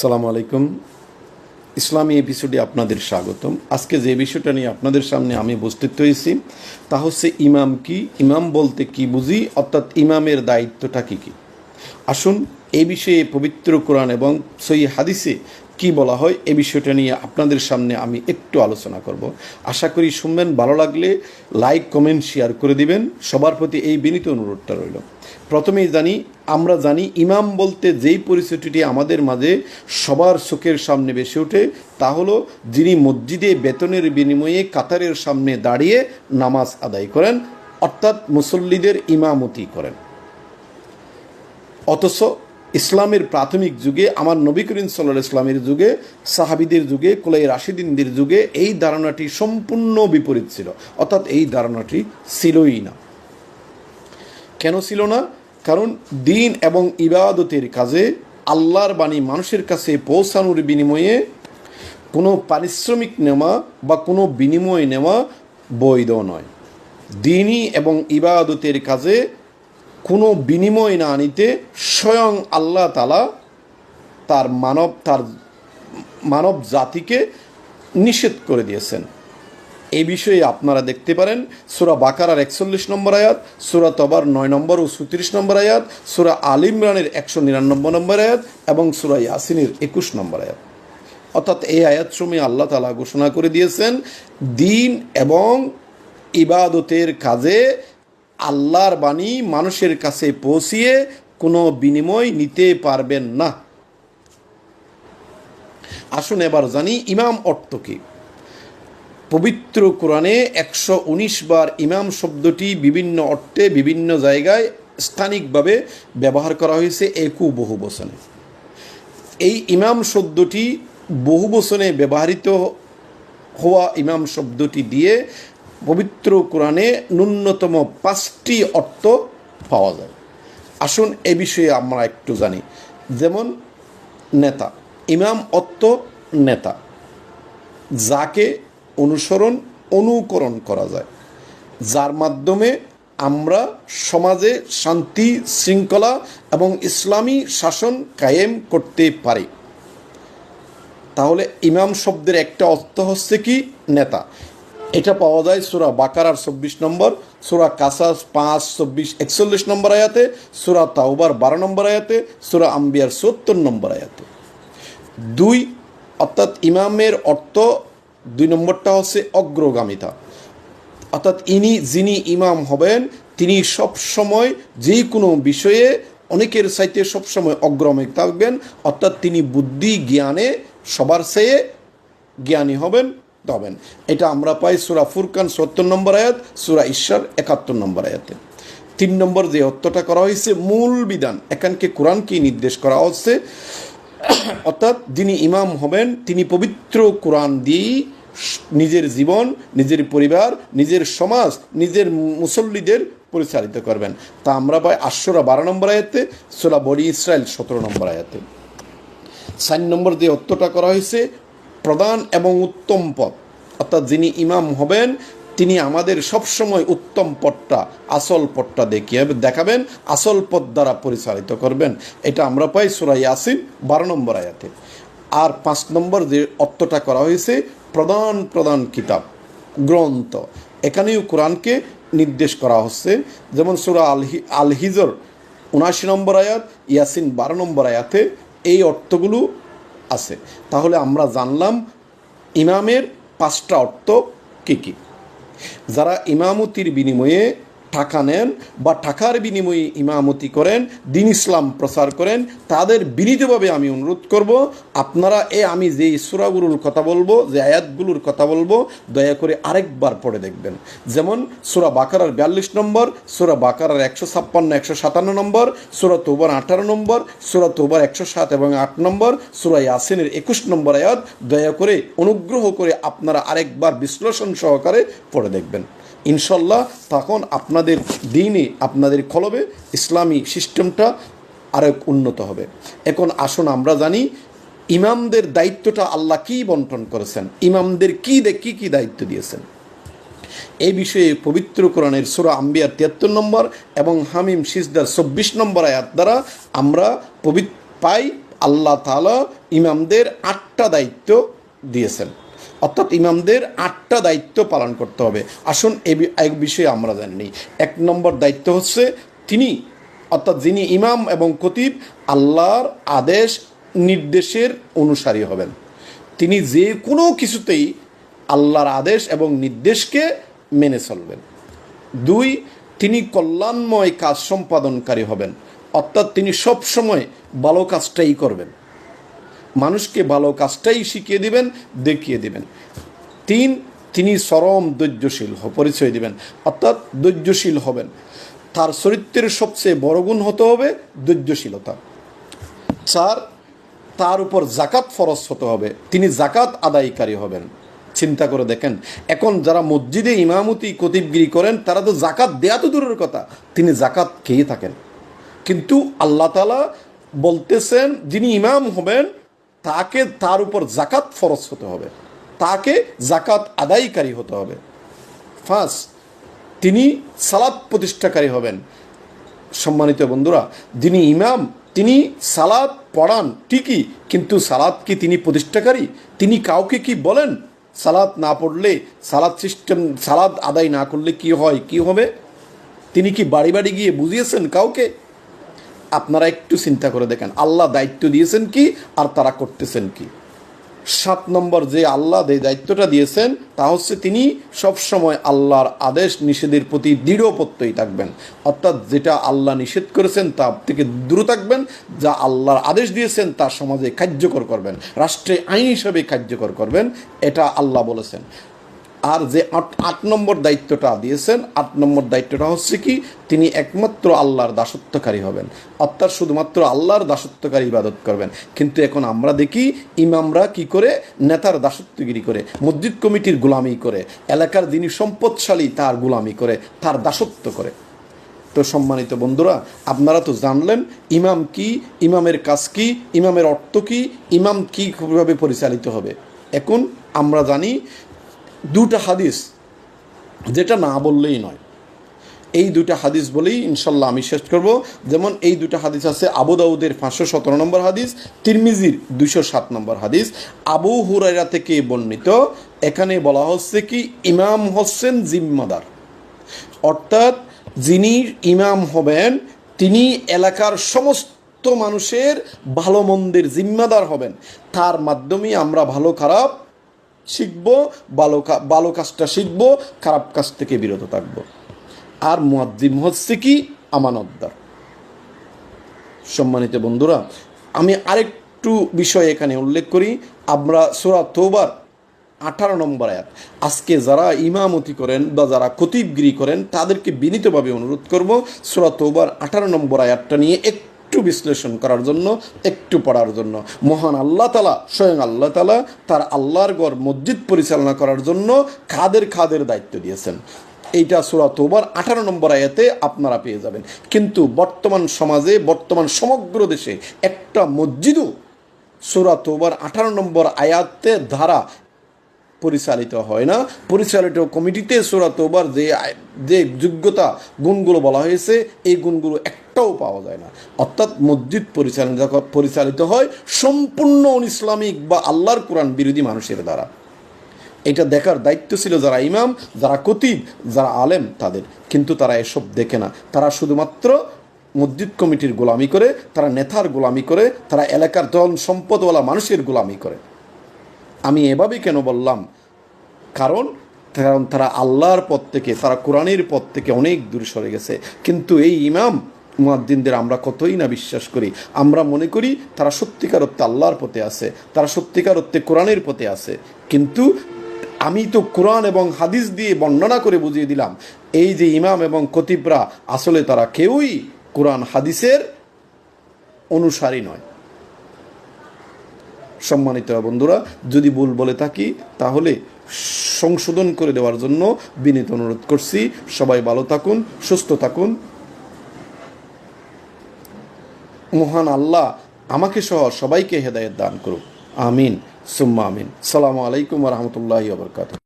সালাম আলাইকুম। ইসলামী এপিসোডে আপনাদের স্বাগতম। আজকে যে বিষয়টা নিয়ে আপনাদের সামনে আমি উপস্থিত হয়েছি, তা হচ্ছে ইমাম কি, ইমাম বলতে কি বুঝি, অর্থাৎ ইমামের দায়িত্বটা কি কি? আসুন এই বিষয়ে পবিত্র কোরআন এবং সই হাদিসে কি বলা হয় এই বিষয়টা নিয়ে আপনাদের সামনে আমি একটু আলোচনা করব। আশা করি শুনবেন, ভালো লাগলে লাইক, কমেন্ট, শেয়ার করে দিবেন। সবার প্রতি এই বিনীত অনুরোধটা রইল। প্রথমেই জানি, আমরা জানি ইমাম বলতে যেই পরিস্থিতিটি আমাদের মাঝে সবার চোখের সামনে বেশি ওঠে, তা হলো যিনি মসজিদে বেতনের বিনিময়ে কাতারের সামনে দাঁড়িয়ে নামাজ আদায় করেন, অর্থাৎ মুসল্লিদের ইমামতি করেন। অথচ ইসলামের প্রাথমিক যুগে, আমার নবী করিম সাল্লাহ ইসলামের যুগে, সাহাবিদের যুগে, কোলাই রাশিদিনদের যুগে এই ধারণাটি সম্পূর্ণ বিপরীত ছিল। অর্থাৎ এই ধারণাটি ছিলই না। কেন ছিল না? কারণ দিন এবং ইবাদতের কাজে আল্লাহর বাণী মানুষের কাছে পৌঁছানোর বিনিময়ে কোনো পারিশ্রমিক নেওয়া বা কোনো বিনিময় নেওয়া বৈধ নয়। দিনই এবং ইবাদতের কাজে কোনো বিনিময় না নিতে স্বয়ং আল্লাহ তালা তার মানব তার মানব জাতিকে নিষেধ করে দিয়েছেন। এই বিষয়ে আপনারা দেখতে পারেন, সুরা বাকারার একচল্লিশ নম্বর আয়াত, সুরা তবার নয় নম্বর ও সুত্রিশ নম্বর আয়াত, সুরা আল ইমরানের একশো নিরানব্বই নম্বর আয়াত এবং সুরা ইয়াসিনের একুশ নম্বর আয়াত। অর্থাৎ এই আয়াত সময় আল্লাহ তালা ঘোষণা করে দিয়েছেন, দিন এবং ইবাদতের কাজে আল্লাহর বাণী মানুষের কাছে পৌঁছিয়ে কোনো বিনিময় নিতে পারবেন না। আসুন এবার জানি ইমাম অর্থ কী। পবিত্র কোরআনে একশো উনিশ বার ইমাম শব্দটি বিভিন্ন অর্থে বিভিন্ন জায়গায় স্থানিকভাবে ব্যবহার করা হয়েছে একু বহু বচনে এই ইমাম শব্দটি বহু বচনে ব্যবহৃত হওয়া ইমাম শব্দটি দিয়ে পবিত্র কোরআনে ন্যূনতম পাঁচটি অর্থ পাওয়া যায়। আসুন এ বিষয়ে আমরা একটু জানি। যেমন, নেতা। ইমাম অর্থ নেতা। যাকে অনুসরণ, অনুকরণ করা যায়। যার মাধ্যমে আমরা সমাজে শান্তি, শৃঙ্খলা এবং ইসলামী শাসন কায়েম করতে পারি। তাহলে ইমাম শব্দের একটা অর্থ হচ্ছে কি? নেতা। এটা পাওয়া যায় সুরা বাকারার চব্বিশ নম্বর, সুরা কাসাস পাঁচ, চব্বিশ, একচল্লিশ নম্বর আয়াতে, সুরা তাওবার বারো নম্বর আয়াতে, সুরা আম্বিয়ার সত্তর নম্বর আয়াতে। দুই, অর্থাৎ ইমামের অর্থ, দুই নম্বরটা হচ্ছে অগ্রগামিতা। অর্থাৎ ইনি যিনি ইমাম হবেন, তিনি সব সময় যে কোনো বিষয়ে, অনেকের সাইতে সবসময় অগ্রমে থাকবেন, অর্থাৎ তিনি বুদ্ধি, জ্ঞানে, সবার চেয়ে জ্ঞানী হবেন। হবেন এটা আমরা পাই সুরা ফুরকান সত্তর নম্বর আয়াত, সুরা ঈশ্বর একাত্তর নম্বর আয়াতে। তিন নম্বর যে অর্থটা করা হয়েছে, মূল বিধান। এখানকে কোরআনকে নির্দেশ করা হচ্ছে? অর্থাৎ যিনি ইমাম হবেন, তিনি পবিত্র কোরআন দিয়েই নিজের জীবন, নিজের পরিবার, নিজের সমাজ, নিজের মুসল্লিদের পরিচালিত করবেন। তা আমরা পাই আশ্বরা বারো নম্বর আয়াতে সোলা বড়ি ইসরায়েল সতেরো নম্বর আয়াতে। চার নম্বর যে অর্থটা করা হয়েছে প্রধান এবং উত্তম পথ। অর্থাৎ যিনি ইমাম হবেন, তিনি আমাদের সবসময় উত্তম পথটা, আসল পথটা দেখিয়ে দেখাবেন, আসল পথ দ্বারা পরিচালিত করবেন। এটা আমরা পাই সুরাই আসিন বারো নম্বর আয়াতে। আর পাঁচ নম্বর যে অর্থটা করা হয়েছে, প্রধান প্রধান কিতাব, গ্রন্থ। এখানেও কোরআনকে নির্দেশ করা হচ্ছে। যেমন সুরা আলহি আলহিজর উনাশি নম্বর আয়াত, ইয়াসিন বারো নম্বর আয়াতে এই অর্থগুলো আছে। তাহলে আমরা জানলাম ইমামের পাঁচটা অর্থ কী কী। যারা ইমামতির বিনিময়ে টাকা নেন বা টাকার বিনিময়ে ইমামতি করেন, দিন ইসলাম প্রচার করেন, তাদের বিনীতভাবে আমি অনুরোধ করব, আপনারা এ আমি যে সুরাগুলোর কথা বলব, যে আয়াতগুলোর কথা বলব, দয়া করে আরেকবার পড়ে দেখবেন। যেমন সুরা বাকারার বিয়াল্লিশ নম্বর, সুরা বাকারার একশো ছাপ্পান্ন, একশো সাতান্ন নম্বর, সুরা তোবার আঠারো নম্বর, সুরা তোবার একশো সাত এবং আট নম্বর, সুরা ইয়াসিনের একুশ নম্বর আয়াত, দয়া করে অনুগ্রহ করে আপনারা আরেকবার বিশ্লেষণ সহকারে পড়ে দেখবেন। ইনশাল্লাহ তখন আপনাদের দিনে আপনাদের কলবে ইসলামী সিস্টেমটা আরেক উন্নত হবে। এখন আসুন আমরা জানি ইমামদের দায়িত্বটা আল্লাহ কী বন্টন করেছেন, ইমামদের কী কী কী দায়িত্ব দিয়েছেন। এই বিষয়ে পবিত্র কোরআনের সুরা আম্বিয়ার তিয়াত্তর নম্বর এবং হামিম সিজদার চব্বিশ নম্বর আয়াত দ্বারা আমরা পবিত্র পাই আল্লাহ তালা ইমামদের আটটা দায়িত্ব দিয়েছেন। অর্থাৎ ইমামদের আটটা দায়িত্ব পালন করতে হবে। আসুন এক বিষয়ে আমরা জানি। এক নম্বর দায়িত্ব হচ্ছে তিনি, অর্থাৎ যিনি ইমাম এবং কতিব আল্লাহর আদেশ, নির্দেশের অনুসারী হবেন। তিনি যে কোনো কিছুতেই আল্লাহর আদেশ এবং নির্দেশকে মেনে চলবেন। দুই, তিনি কল্যাণময় কাজ সম্পাদনকারী হবেন। অর্থাৎ তিনি সব সময় ভালো কাজটাই করবেন। মানুষকে ভালো কাজটাই শিখিয়ে দিবেন, দেখিয়ে দিবেন। তিন, তিনি চরম ধৈর্যশীল পরিচয় দিবেন। অর্থাৎ ধৈর্যশীল হবেন। তার চরিত্রের সবচেয়ে বড় গুণ হতে হবে ধৈর্যশীলতা। চার, তার উপর জাকাত ফরজ হতে হবে। তিনি জাকাত আদায়কারী হবেন। চিন্তা করে দেখেন, এখন যারা মসজিদে ইমামতি কতিবগিরি করেন, তারা তো জাকাত দেয়া তো দূরের কথা। তিনি জাকাত খেয়ে থাকেন। কিন্তু আল্লাহ তালা বলতেছেন, যিনি ইমাম হবেন তাকে তার উপর জাকাত ফরজ হতে হবে। তাকে জাকাত আদায়কারী হতে হবে। ফার্স্ট তিনি সালাদ প্রতিষ্ঠাকারী হবেন। সম্মানিত বন্ধুরা, যিনি ইমাম, তিনি সালাদ পড়ান ঠিকই, কিন্তু সালাদ কি তিনি প্রতিষ্ঠাকারী? তিনি কাউকে কি বলেন? সালাদ না পড়লে সালাদ সিস্টেম সালাদ আদায় না করলে কি হয়, কি হবে? তিনি কি বাড়ি বাড়ি গিয়ে বুঝিয়েছেন কাউকে? আপনারা একটু চিন্তা করে দেখেন, আল্লাহ দায়িত্ব দিয়েছেন কি আর তারা করতেছেন কি? সাত নম্বর যে আল্লাহ যে দায়িত্বটা দিয়েছেন, তা হচ্ছে তিনি সবসময় আল্লাহর আদেশ নিষেধের প্রতি দৃঢ় থাকবেন। অর্থাৎ যেটা আল্লাহ নিষেধ করেছেন, তা থেকে দূরে থাকবেন, যা আল্লাহর আদেশ দিয়েছেন, তা সমাজে কার্যকর করবেন, রাষ্ট্রে আইন হিসাবে কার্যকর করবেন, এটা আল্লাহ বলেছেন। আর যে আট নম্বর দায়িত্বটা দিয়েছেন, আট নম্বর দায়িত্বটা হচ্ছে কি, তিনি একমাত্র আল্লাহর দাসত্বকারী হবেন। অর্থাৎ শুধুমাত্র আল্লাহর দাসত্বকারী ইবাদত করবেন। কিন্তু এখন আমরা দেখি, ইমামরা কি করে? নেতার দাসত্বগিরি করে, মসজিদ কমিটির গোলামি করে, এলাকার যিনি সম্পদশালী তার গোলামি করে, তার দাসত্ব করে। তো সম্মানিত বন্ধুরা, আপনারা তো জানলেন, ইমাম কি, ইমামের কাজ কি, ইমামের অর্থ কি, ইমাম কি কীভাবে পরিচালিত হবে? এখন আমরা জানি দুটা হাদিস, যেটা না বললেই নয়। এই দুটা হাদিস বলেই ইনশাল্লাহ আমি শেষ করব। যেমন এই দুটা হাদিস আছে আবু দাউদের পাঁচশো সতেরো নম্বর হাদিস, তিরমিজির দুইশো সাত নম্বর হাদিস। আবু হুরাইরা থেকে বর্ণিত, এখানে বলা হচ্ছে কি, ইমাম হচ্ছেন জিম্মাদার। অর্থাৎ যিনি ইমাম হবেন, তিনি এলাকার সমস্ত মানুষের ভালো মন্দের জিম্মাদার হবেন। তার মাধ্যমে আমরা ভালো খারাপ শিখব, ভালো ভালো কাজটা শিখব, খারাপ কাজ থেকে বিরত থাকব। আর মুয়াদ্দিম হচ্ছে কি? আমানতদার। সম্মানিত বন্ধুরা, আমি আরেকটু বিষয় এখানে উল্লেখ করি। আমরা সোরা তোবার আঠারো নম্বর আয়াত। আজকে যারা ইমামতি করেন বা যারা কতিবগিরি করেন, তাদেরকে বিনীতভাবে অনুরোধ করব সোরা তোবার আঠারো নম্বর আয়াতটা নিয়ে একটু বিশ্লেষণ করার জন্য, একটু পড়ার জন্য। মহান আল্লাহ তালা, স্বয়ং আল্লাহ তালা তার আল্লাহর গড় মসজিদ পরিচালনা করার জন্য খাদের খাদের দায়িত্ব দিয়েছেন। এইটা সুরা তোবার আঠারো নম্বর আয়াতে আপনারা পেয়ে যাবেন। কিন্তু বর্তমান সমাজে, বর্তমান সমগ্র দেশে একটা মসজিদও সুরা তোবার আঠারো নম্বর আয়াতে ধারা পরিচালিত হয় না। পরিচালিত কমিটিতে সুরা তোবার যে যে যোগ্যতা, গুণগুলো বলা হয়েছে, এই গুণগুলো একটাও পাওয়া যায় না। অর্থাৎ মসজিদ পরিচালিত পরিচালিত হয় সম্পূর্ণ ইসলামিক বা আল্লাহর কোরআন বিরোধী মানুষের দ্বারা। এটা দেখার দায়িত্ব ছিল যারা ইমাম, যারা কতিব যারা আলেম তাদের। কিন্তু তারা এসব দেখে না। তারা শুধুমাত্র মসজিদ কমিটির গোলামি করে, তারা নেতার গোলামি করে, তারা এলাকার ধন সম্পদওয়ালা মানুষের গোলামি করে। আমি এভাবে কেন বললাম? কারণ কারণ তারা আল্লাহর পথ থেকে, তারা কোরআনের পথ থেকে অনেক দূর সরে গেছে। কিন্তু এই ইমাম মুয়াদ্দিনদের আমরা কতই না বিশ্বাস করি। আমরা মনে করি তারা সত্যিকার অর্থে আল্লাহর পথে আছে, তারা সত্যিকার অর্থে কোরআনের পথে আছে। কিন্তু আমি তো কোরআন এবং হাদিস দিয়ে বর্ণনা করে বুঝিয়ে দিলাম, এই যে ইমাম এবং কতিবরা আসলে তারা কেউই কোরআন হাদিসের অনুসারী নয়। সম্মানিত বন্ধুরা, যদি ভুল বলে থাকি, তাহলে সংশোধন করে দেওয়ার জন্য বিনীত অনুরোধ করছি। সবাই ভালো থাকুন, সুস্থ থাকুন। মহান আল্লাহ আমাকে সহ সবাইকে হেদায়ত দান করুক। আমিন, সুম্মা আমিন। সালামু আলাইকুম রহমতুল্লাহ বরকাত